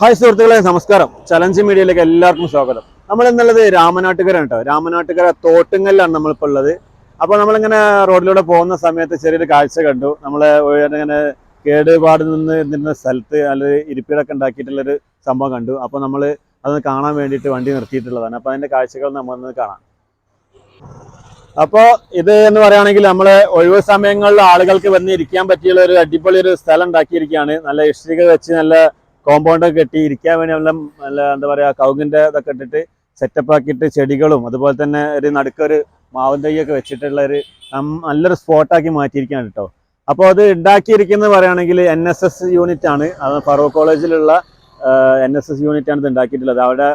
Hi സുഹൃത്തുക്കളെ നമസ്കാരം. Challenge മീഡിയയിലേക്ക് എല്ലാവർക്കും സ്വാഗതം. നമ്മൾ എന്നുള്ളത് രാമനാട്ടുകര കേട്ടോ രാമനാട്ടുകര തോട്ടുങ്ങലിലാണ് നമ്മളിപ്പോൾ ഉള്ളത്. അപ്പോൾ നമ്മളിങ്ങനെ റോഡിലൂടെ പോകുന്ന സമയത്ത് ചെറിയൊരു കാഴ്ച കണ്ടു. നമ്മൾ ഇങ്ങനെ കേടുപാട് നിന്ന് നിന്ന സ്ഥലത്ത് അല്ലെങ്കിൽ ഇരിപ്പിടൊക്കെ ഉണ്ടാക്കിയിട്ടുള്ളൊരു സംഭവം കണ്ടു. അപ്പോൾ നമ്മൾ അത് കാണാൻ വേണ്ടിയിട്ട് വണ്ടി നിർത്തിയിട്ടുള്ളതാണ്. അപ്പോൾ അതിന്റെ കാഴ്ചകൾ നമ്മളൊന്ന് കാണാം. അപ്പോൾ ഇത് എന്ന് പറയുകയാണെങ്കിൽ നമ്മൾ ഒഴിവ് സമയങ്ങളിൽ ആളുകൾക്ക് വന്ന് ഇരിക്കാൻ പറ്റിയുള്ള ഒരു അടിപൊളി ഒരു സ്ഥലം ഉണ്ടാക്കിയിരിക്കുകയാണ്. നല്ല ഇഷ്ടിക വെച്ച് നല്ല കോമ്പൗണ്ട് കെട്ടി ഇരിക്കാൻ വേണ്ടി നല്ല നല്ല എന്താ പറയാ കൗങ്ങിന്റെ ഇതൊക്കെ ഇട്ടിട്ട് സെറ്റപ്പ് ആക്കിയിട്ട് ചെടികളും അതുപോലെ തന്നെ ഒരു നടുക്കൊരു മാവൻ തൈയൊക്കെ വെച്ചിട്ടുള്ള ഒരു നല്ലൊരു സ്പോട്ടാക്കി മാറ്റിയിരിക്കുകയാണ് കേട്ടോ. അപ്പോൾ അത് ഉണ്ടാക്കിയിരിക്കുന്നത് പറയുകയാണെങ്കിൽ എൻ എസ് എസ് യൂണിറ്റ് ആണ്. അത് ഫറൂഖ് കോളേജിലുള്ള എൻ എസ് എസ് യൂണിറ്റ് ആണ് ഇത് ഉണ്ടാക്കിയിട്ടുള്ളത്. അവിടെ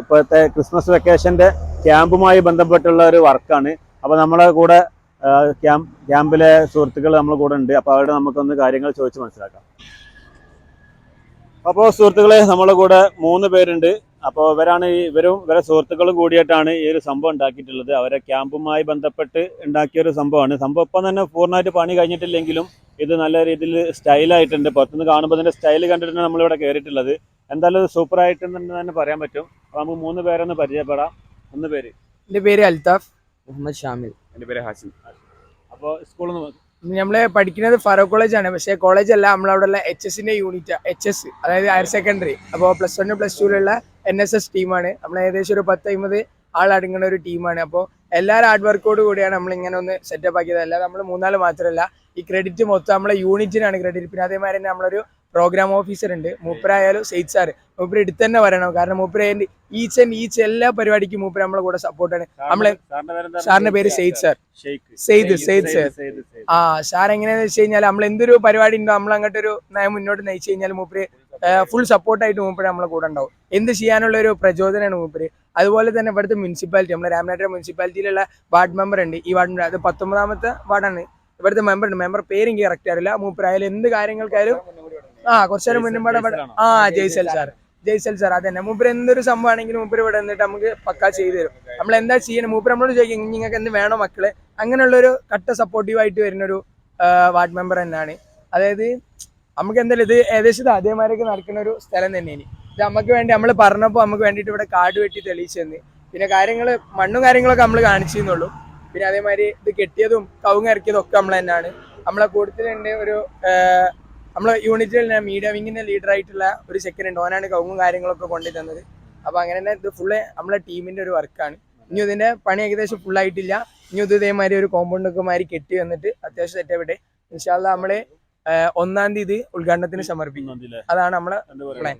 ഇപ്പോഴത്തെ ക്രിസ്മസ് വെക്കേഷന്റെ ക്യാമ്പുമായി ബന്ധപ്പെട്ടുള്ള ഒരു വർക്കാണ്. അപ്പോൾ നമ്മളെ കൂടെ ക്യാമ്പ് ക്യാമ്പിലെ സുഹൃത്തുക്കൾ നമ്മളെ കൂടെ ഉണ്ട്. അപ്പോൾ അവിടെ നമുക്കൊന്ന് കാര്യങ്ങൾ ചോദിച്ച് മനസ്സിലാക്കാം. അപ്പോൾ സുഹൃത്തുക്കളെ നമ്മളെ കൂടെ മൂന്ന് പേരുണ്ട്. അപ്പോൾ ഇവരാണ് ഈ ഇവരും ഇവരെ സുഹൃത്തുക്കളും കൂടിയിട്ടാണ് ഈ ഒരു സംഭവം ഉണ്ടാക്കിയിട്ടുള്ളത്. അവരെ ക്യാമ്പുമായി ബന്ധപ്പെട്ട് ഉണ്ടാക്കിയ ഒരു സംഭവമാണ്. സംഭവം ഇപ്പം തന്നെ പൂർണമായിട്ട് പണി കഴിഞ്ഞിട്ടില്ലെങ്കിലും ഇത് നല്ല രീതിയിൽ സ്റ്റൈലായിട്ടുണ്ട്. പുറത്തുനിന്ന് കാണുമ്പോൾ തന്നെ സ്റ്റൈൽ കണ്ടിട്ടാണ് നമ്മളിവിടെ കയറിയിട്ടുള്ളത്. എന്തായാലും സൂപ്പർ ആയിട്ടുണ്ടെന്ന് തന്നെ പറയാൻ പറ്റും. അപ്പോൾ നമുക്ക് മൂന്ന് പേരൊന്ന് പരിചയപ്പെടാം. ഒന്ന് പേര്. എന്റെ പേര് അൽതാഫ്. മുഹമ്മദ് ഷാമിൽ. എന്റെ പേര് ഹാസിൻ അപ്പോൾ സ്കൂളിൽ നിന്ന് നമ്മൾ പഠിക്കുന്നത് ഫറോ കോളേജ് ആണ്. പക്ഷേ കോളേജ് അല്ല നമ്മളവിടെ ഉള്ള എച്ച് എസിന്റെ യൂണിറ്റ് എച്ച് എസ് അതായത് ഹയർ സെക്കൻഡറി അപ്പോൾ പ്ലസ് വണ് പ്ലസ് ടുവിലുള്ള എൻ എസ് എസ് ടീമാണ് നമ്മൾ ഏകദേശം ഒരു പത്ത് അമ്പത് ആളടങ്ങുന്ന ഒരു ടീമാണ് അപ്പോൾ എല്ലാവരും ഹാർഡ് വർക്കോട് കൂടിയാണ് നമ്മൾ ഇങ്ങനെ ഒന്ന് സെറ്റപ്പ് ആക്കിയത്. അല്ലാതെ നമ്മൾ മൂന്നാൽ മാത്രമല്ല ഈ ക്രെഡിറ്റ് മൊത്തം നമ്മളെ യൂണിറ്റിനാണ് ക്രെഡിറ്റ് പിന്നെ അതേമാതിരി തന്നെ നമ്മളൊരു പ്രോഗ്രാം ഓഫീസർ ഉണ്ട്. മൂപ്പരായാലും സെയ്ത് സാർ മൂപ്പര് എടുത്ത് തന്നെ വരണം. കാരണം മൂപ്പര് ഈച്ച് ആൻഡ് ഈച്ച് എല്ലാ പരിപാടിക്കും മൂപ്പര് നമ്മളെ കൂടെ സപ്പോർട്ടാണ് നമ്മളെ സാറിന്റെ പേര് സെയ്ദ് സാർ സെയ്ദ് സെയ്ദ് സാർ ആ സാർ എങ്ങനെയാന്ന് വെച്ച് കഴിഞ്ഞാൽ നമ്മൾ എന്തൊരു പരിപാടി ഉണ്ടോ നമ്മൾ അങ്ങോട്ട് ഒരു നയം മുന്നോട്ട് നയിച്ചു കഴിഞ്ഞാൽ മൂപ്പര് ഫുൾ സപ്പോർട്ടായിട്ട് മൂപ്പര് നമ്മളെ കൂടെ ഉണ്ടാവും. എന്ത് ചെയ്യാനുള്ള ഒരു പ്രചോദനമാണ് മൂപ്പര്. അതുപോലെ തന്നെ ഇവിടുത്തെ മുനിസിപ്പാലിറ്റി നമ്മുടെ രാമനാട്ടുകര മുനിസിപ്പാലിറ്റിയിലുള്ള വാർഡ് മെമ്പർ ഉണ്ട്. ഈ വാർഡിന്റെ അത് പത്തൊമ്പതാമത്തെ വാർഡാണ്. ഇവിടുത്തെ മെമ്പർ ഉണ്ട്. മെമ്പർ പേര് എനിക്ക് കറക്റ്റ് അറിയില്ല. മൂപ്പരായാലും എന്ത് കാര്യങ്ങൾക്കായാലും ആ കുറച്ചു നേരം മുന്നേ ആ ജയ്സൽ സാർ. ജയ്സൽ സാർ അത് തന്നെ മൂപ്പര് എന്തൊരു സംഭവമാണെങ്കിലും മൂപ്പര് ഇവിടെ നിന്നിട്ട് നമുക്ക് പക്കാ ചെയ്തു തരും. നമ്മൾ എന്താ ചെയ്യണം? മൂപ്പര് നമ്മളോട് ചോദിക്കും നിങ്ങൾക്ക് എന്ത് വേണോ മക്കളെ? അങ്ങനെയുള്ളൊരു കട്ട സപ്പോർട്ടീവായിട്ട് വരുന്നൊരു വാർഡ് മെമ്പർ തന്നെയാണ്. അതായത് നമുക്ക് എന്തായാലും ഇത് ഏകദേശം അതേമാരൊക്കെ നടക്കുന്ന ഒരു സ്ഥലം തന്നെയാണ്. ഇത് നമുക്ക് വേണ്ടി നമ്മൾ പറഞ്ഞപ്പോൾ നമുക്ക് വേണ്ടിയിട്ട് ഇവിടെ കാട് വെട്ടി തെളിയിച്ചു തന്നെ പിന്നെ കാര്യങ്ങൾ മണ്ണും കാര്യങ്ങളൊക്കെ നമ്മൾ കാണിച്ചു തന്നുള്ളൂ പിന്നെ അതേമാതിരി ഇത് കെട്ടിയതും കവുങ്ങ് ഇറക്കിയതും ഒക്കെ നമ്മൾ തന്നെയാണ്. നമ്മളെ കൂട്ടത്തിലുണ്ട് ഒരു നമ്മളെ യൂണിറ്റിൽ തന്നെ മീഡിയ വിങ്ങിന്റെ ലീഡർ ആയിട്ടുള്ള ഒരു സെക്കൻഡ് ഉണ്ട്. ഓനാണ് കവുങ്ങും കാര്യങ്ങളൊക്കെ കൊണ്ടു തന്നത്. അപ്പൊ അങ്ങനെ തന്നെ ഇത് ഫുള്ള് നമ്മളെ ടീമിന്റെ ഒരു വർക്കാണ് ഇനി ഇതിന്റെ പണി ഏകദേശം ഫുൾ ആയിട്ടില്ല. ഇനി ഇത് ഇതേമാതിരി ഒരു കോമ്പൗണ്ട് ഒക്കെ മാതിരി കെട്ടി വന്നിട്ട് അത്യാവശ്യം സെറ്റ് ആയിട്ട് ഇൻഷാല്ല നമ്മൾ ഒന്നാം തീയതി ഉദ്ഘാടനത്തിന് സമർപ്പിക്കും. അതാണ് നമ്മളെ plan.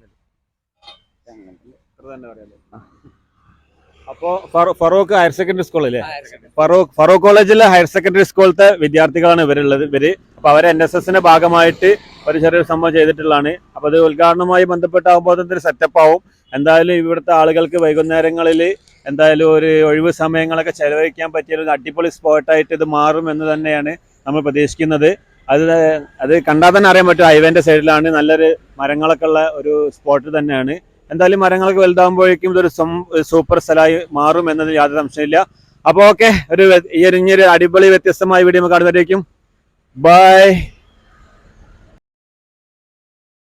അപ്പോ Feroke Farook higher secondary school അല്ലേ ഫറൂഖ് ഫറൂഖ് കോളേജിലെ ഹയർ സെക്കൻഡറി സ്കൂളിലത്തെ വിദ്യാർത്ഥികളാണ് ഇവരുള്ളത്. ഇവർ അപ്പൊ അവർ എൻ എസ് എസിന്റെ ഭാഗമായിട്ട് ഒരു ചെറിയൊരു സംഭവം ചെയ്തിട്ടുള്ളതാണ്. അപ്പൊ അത് ഉദ്ഘാടനവുമായി ബന്ധപ്പെട്ടാകുമ്പോൾ അതൊരു സെറ്റപ്പ് ആവും. എന്തായാലും ഇവിടുത്തെ ആളുകൾക്ക് വൈകുന്നേരങ്ങളിൽ എന്തായാലും ഒരു ഒഴിവ് സമയങ്ങളൊക്കെ ചെലവഴിക്കാൻ പറ്റിയ ഒരു അടിപൊളി സ്പോട്ടായിട്ട് ഇത് മാറും എന്ന് തന്നെയാണ് നമ്മൾ പ്രതീക്ഷിക്കുന്നത്. അത് അത് കണ്ടാൽ തന്നെ അറിയാൻ പറ്റും. ഹൈവേന്റെ സൈഡിലാണ് നല്ലൊരു മരങ്ങളൊക്കെ ഉള്ള ഒരു സ്പോട്ട് തന്നെയാണ്. എന്തായാലും മരങ്ങളൊക്കെ വലുതാകുമ്പോഴേക്കും ഇതൊരു സൂപ്പർ സ്ഥലമായി മാറും എന്നതിൽ യാതൊരു സംശയമില്ല അപ്പോൾ ഓക്കെ ഒരു ഈ ഒരു അടിപൊളി വ്യത്യസ്തമായ വീഡിയോ നമുക്ക് അടുത്തേക്കും ബൈ